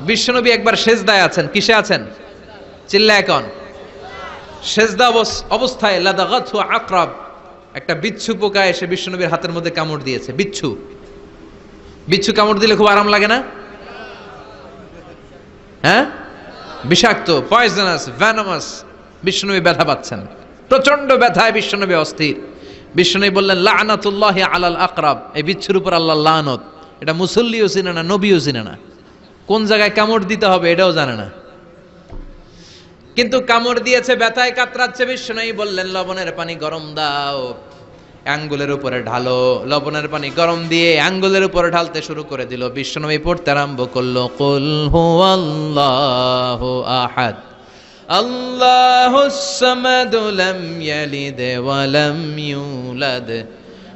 বিশ্বনবী একবার সেজদায় আছেন। কিসে আছেন? চিল্লা এখন সেজদা অবস- অবস্থায় লাদাগাথু আকরাব। একটা বিচ্ছু পোকা এসে বিশ্বনবীর হাতের মধ্যে কামড় দিয়েছে। বিচ্ছু। বিচ্ছু কামড় দিলে খুব আরাম লাগে না? হ্যাঁ? বিষাক্ত পয়জনাস ভ্যানামাস বিষ্ণুনবী ব্যথা পাচ্ছেন। প্রচণ্ড ব্যথায় বিশ্বনবী অস্থির। বিষ্ণুনবী বললেন, লানাতুল্লাহ আলাল আকরাব। এই বিচ্ছুর উপর আল্লাহ লানত। এটা মুসল্লিও চিনে না, নবীও চিনে না। কোন জায়গায় কামড় দিতে হবে এটাও জানে না। কিন্তু কামড় দিয়েছে, ব্যথায় কাতরাচ্ছে বিষ্ণুনবী বললেন, লবণের পানি গরম দাও, আঙ্গুলের উপরে ঢালো। লবণের পানি গরম দিয়ে আঙ্গুলের উপরে ঢালতে শুরু করে দিল। বিশ্বনবী পড়তে আরম্ভ করল, কুল হুয়াল্লাহু আহাদ, আল্লাহুস সামাদ ইয়ালিদ ইউলাদ।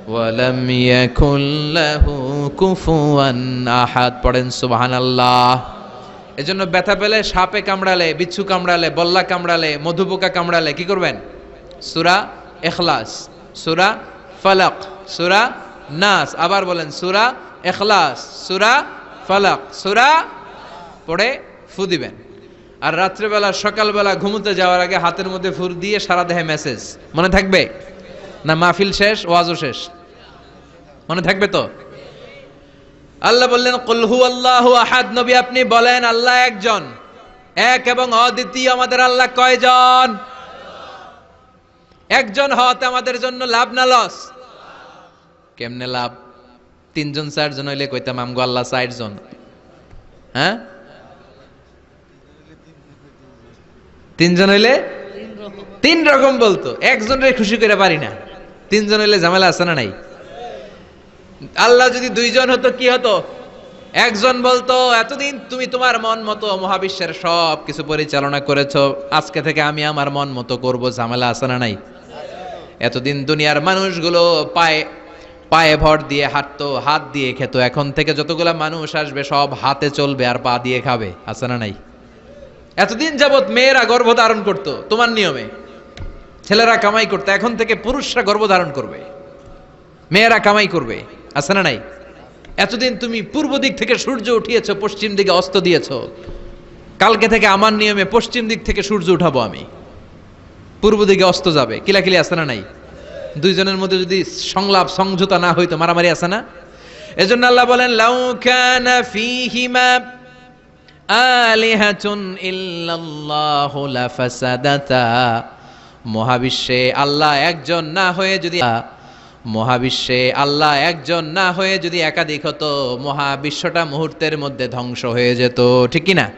ওয়া লাম ইয়াকুল লাহু কুফুয়ান আহাদ। পড়েন সুবহানাল্লাহ। এজন্য ব্যথা পেলে সাপে কামড়ালে, বিচ্ছু কামড়ালে, বল্লা কামড়ালে, মধুপোকা কামড়ালে কি করবেন? সুরা এখলাস, সুরা ফালাক, সুরা নাস। আবার বলেন, সুরা এখলাস, সুরা ফালাক, সুরা পড়ে ফু দিবেন। আর রাত্রেবেলা, সকালবেলা ঘুমোতে যাওয়ার আগে হাতের মধ্যে ফুর দিয়ে সারা দেহে মেসেজ। মনে থাকবে? না মাহফিল শেষ, ওয়াজও শেষ। মনে থাকবে তো? আল্লাহ বললেন কুলহু আল্লাহ আহাদ। নবী আপনি বলেন, আল্লাহ একজন। এক এবং অদ্বিতীয় আমাদের আল্লাহ কয়জন? একজন হতে আমাদের জন্য লাভ না লস? কেমনে লাভ? তিনজন, চারজন হইলে কইতাম, আমগো আল্লাহ চারজন। হ্যাঁ? তিনজন হইলে? তিন রকম বলতো। একজনের খুশি করে পারি না। তিনজন হইলে ঝামেলা আছে না নাই? আল্লাহ যদি দুইজন হতো, কি হতো? একজন বলতো, এতদিন তুমি তোমার মন মতো মহাবিশ্বের সব কিছু পরিচালনা করেছ, আজকে থেকে আমি আমার মন মতো করব, ঝামেলা আছে না নাই? এতদিন দুনিয়ার মানুষগুলো পায়ে পায়ে ভর দিয়ে হাঁটতো, হাত দিয়ে খেত। এখন থেকে যতগুলা মানুষ আসবে, সব হাতে চলবে আর পা দিয়ে খাবে, আছে না নাই? এতদিন যাবত মেয়েরা গর্ভধারণ করতো, তোমার নিয়মে? ছেলেরা কামাই করতো, এখন থেকে পুরুষরা গর্ভধারণ করবে। মেয়েরা কামাই করবে। আছে না নাই? এতদিন তুমি পূর্ব দিক থেকে সূর্য উঠিয়েছ, পশ্চিম দিকে অস্ত দিয়েছ। কালকে থেকে আমার নিয়মে পশ্চিম দিক থেকে সূর্য উঠাবো আমি। পূর্ব দিকে অস্ত যাবে। কিলাকিলি আছে না নাই? দুইজনের মধ্যে যদি সংলাপ সংযুতা না হইতো, মারামারি আছে না? এজন্য আল্লাহ বলেন, লাউ কানা ফীহিমা আলিহাতুন ইল্লাল্লাহু লাফাসাদাতা। মহাবিশ্বে আল্লাহ একজন না হয়ে যদি মহাবিশ্বে আল্লাহ একজন না হয়ে যদি একাধিক হতো, মহাবিশ্বটা মুহূর্তের মধ্যে ধ্বংস হয়ে যেত, ঠিক না?